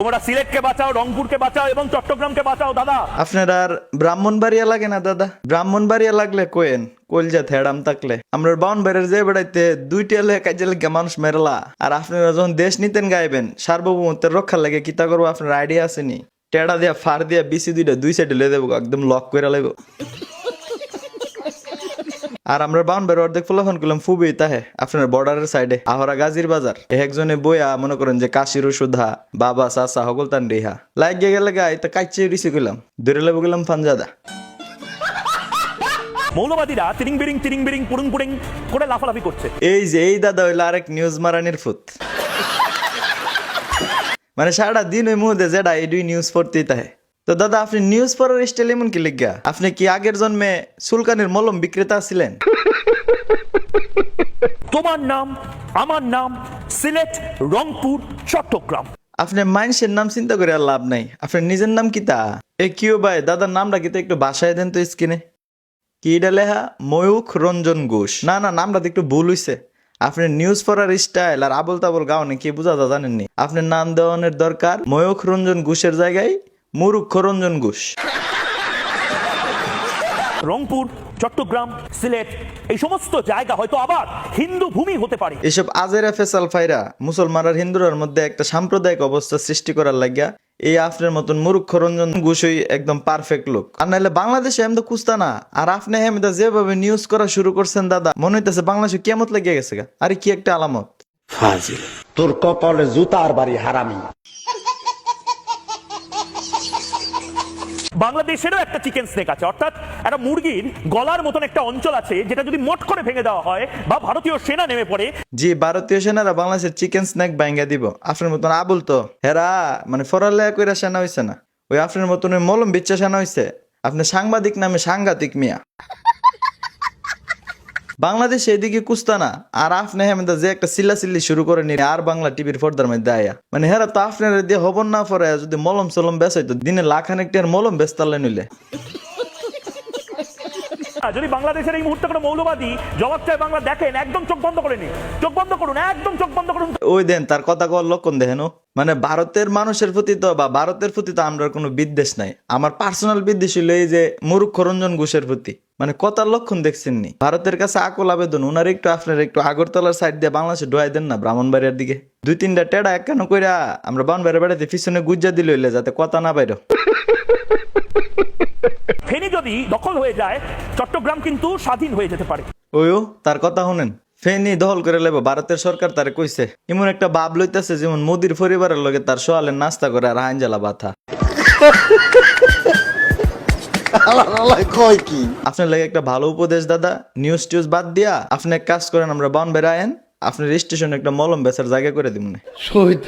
তোমরা সিলেটকে বাঁচাও, রংপুরকে বাঁচাও এবং চট্টগ্রামকে বাঁচাও, দাদা। আপনার আর ব্রাহ্মণবাড়িয়া লাগে না, দাদা? ব্রাহ্মণবাড়িয়া লাগলে কোয়েন কলজা থেড়াম আমরা বাউনবাড়ির যে বেড়াইতে দুইটি এলে কাজে লেগে মানুষ মেরলা। আর আপনারা যখন দেশ নিতেন গাইবেন, সার্বভৌমত্বের রক্ষার লাগে কিতা করব, আপনার আইডিয়া আসেনি টেড়া দিয়া ফার দিয়া, বিসি দুইটা দুই সাইডে লে দেবো একদম লক করে লাগবো আর আমরা বাউনবাড়ি অর্ধেক ফলাফল করলাম ফুবি তাহে আপনার বর্ডারের সাইডে আহরা গাজীর বাজার। একজনে বইয়া মনে করেন যে কাশির সুধা বাবা চাচা সকল তান রেহা লাগিয়ে গেলে গাই তা কাইচে রিসি গেলাম ধরে লেবো গেলাম ফানজাদা। মৌলবাদীরা তিরিং বিরিং তিরিং বিরিং পুরুং পুরিং করে লাফালাফি করছে। এই যে এই দাদা হইল আরেক নিউজ মারানির ফুত। মানে সারা দিন ওই মুহূর্তে যেটা এই দুই নিউজ পড়তেই তাহে। তো দাদা আপনি নিউজ পড়ার স্টাইল এমন কি লিখা আপনি কি আগের জন্মে সুলকানের মলম বিক্রেতা ছিলেন? তোমার নাম আমার নাম সিলেট রংপুর চট্টগ্রাম। আপনি মানুষের নাম চিন্তা করে আর লাভ নাই। আপনার নিজের নাম কি তা? এ কিও ভাই দাদার নামটা কি তো একটু বাসায় দেন তো স্ক্রিনে। কি এটা লেখা? ময়ূখ রঞ্জন ঘোষ। না না নামটা তো একটু ভুল হইছে। আপনি নিউজ পড়ার স্টাইল আর আবল তাবল গাওনে কি বুঝা জানেননি? আপনার নাম দেওয়ানোর দরকার ময়ূখ রঞ্জন ঘোষের জায়গায় মুরুক্ষ রঞ্জন ঘোষ। রংপুর চট্টগ্রাম সিলেট এই সমস্ত জায়গা হয়তো আবার হিন্দু ভূমি হতে পারে। এসব আজেরা ফেসাল ফাইরা মুসলমান আর হিন্দুরার মধ্যে একটা সাম্প্রদায়িক অবস্থা সৃষ্টি করার লাগিয়া এই আপনার মতন মুরুক্ষ রঞ্জন ঘোষই একদম পারফেক্ট লোক। আর নাহলে বাংলাদেশে এমন তো কুস্তা না। আর আপনি হেমদা যেভাবে নিউজ করা শুরু করছেন দাদা মনে হইতেছে বাংলাদেশে কেমত লেগে গেছে গা? আরে কি একটা আলামত। ফাজিল তোর কপালে জুতার বাড়ি হারামি। বাংলাদেশেরও একটা চিকেন স্নেক আছে। অর্থাৎ একটা মুরগির গলার মতন একটা অঞ্চল আছে, যেটা যদি মট করে ভেঙে দেওয়া হয় বা ভারতীয় সেনা নেমে পড়ে। জি, ভারতীয় সেনারা বাংলাদেশের চিকেন স্ন্যাক ব্যাঙ্গা দিব। আপনার মতন আবুল তো। হেরা মানে ফরালেয়া কইরা সেনা হইছে না। ওই আপনার মতন মলম বিচ্ছা সেনা হইছে। আপনি সাংবাদিক নামে সাংঘাতিক মিয়া। বাংলাদেশ এদিকে কুস্তানা আর আপনি হেমেদা যে একটা সিল্লা সিল্লি শুরু করে নি আর বাংলা টিভির পর্দার মধ্যে আয়া। মানে হেরা তো আপনার দিয়ে হবন না পরে যদি মলম সলম বেসাইতো দিনে লাখানেক টিয়ার মলম বেচতালে নিলে যদি বাংলাদেশের এই মুহূর্তে কোনো মৌলবাদী জবাব চায় বাংলা দেখেন একদম চোখ বন্ধ করে নিন। চোখ বন্ধ করুন একদম চোখ বন্ধ করুন। ওই দেন তার কথা কল লক্ষণ দেখেন মানে ভারতের মানুষের প্রতি তো বা ভারতের প্রতি তো আমরা কোনো বিদ্বেষ নাই। আমার পার্সোনাল বিদ্বেষ হইল এই যে মুরুক্ষ রঞ্জন ঘোষের প্রতি। মানে কথার লক্ষণ দেখছেন নি ভারতের কাছে আকল আবেদন ওনার একটু আপনার একটু আগরতলার সাইড দিয়ে বাংলাদেশে ডোয়াই দেন না ব্রাহ্মণবাড়িয়ার দিকে। দুই তিনটা টেড়া এক কেন কইরা আমরা বাউনবাড়িয়া বেড়াতে পিছনে গুজ্জা দিল হইলে যাতে কথা না বাইর। ফেনী যদি দখল হয়ে যায় চট্টগ্রাম কিন্তু স্বাধীন হয়ে যেতে পারে। ওইও তার কথা শুনেন। ফেনি দখল করে লেব ভারতের সরকার তারে কইছে। এমন একটা ভাব লইতাছে যেমন মোদির পরিবারের লগে তার সোয়ালের নাস্তা করে আর হাইনজালা বাথা। কয় কি? আপনার লাগে একটা ভালো উপদেশ দাদা। নিউজ টিউজ বাদ দিয়া আপনি এক কাজ করেন আমরা বন বেড়ায়েন। আপনার স্টেশনে একটা মলম বেচার জায়গা করে দিব না শহীদ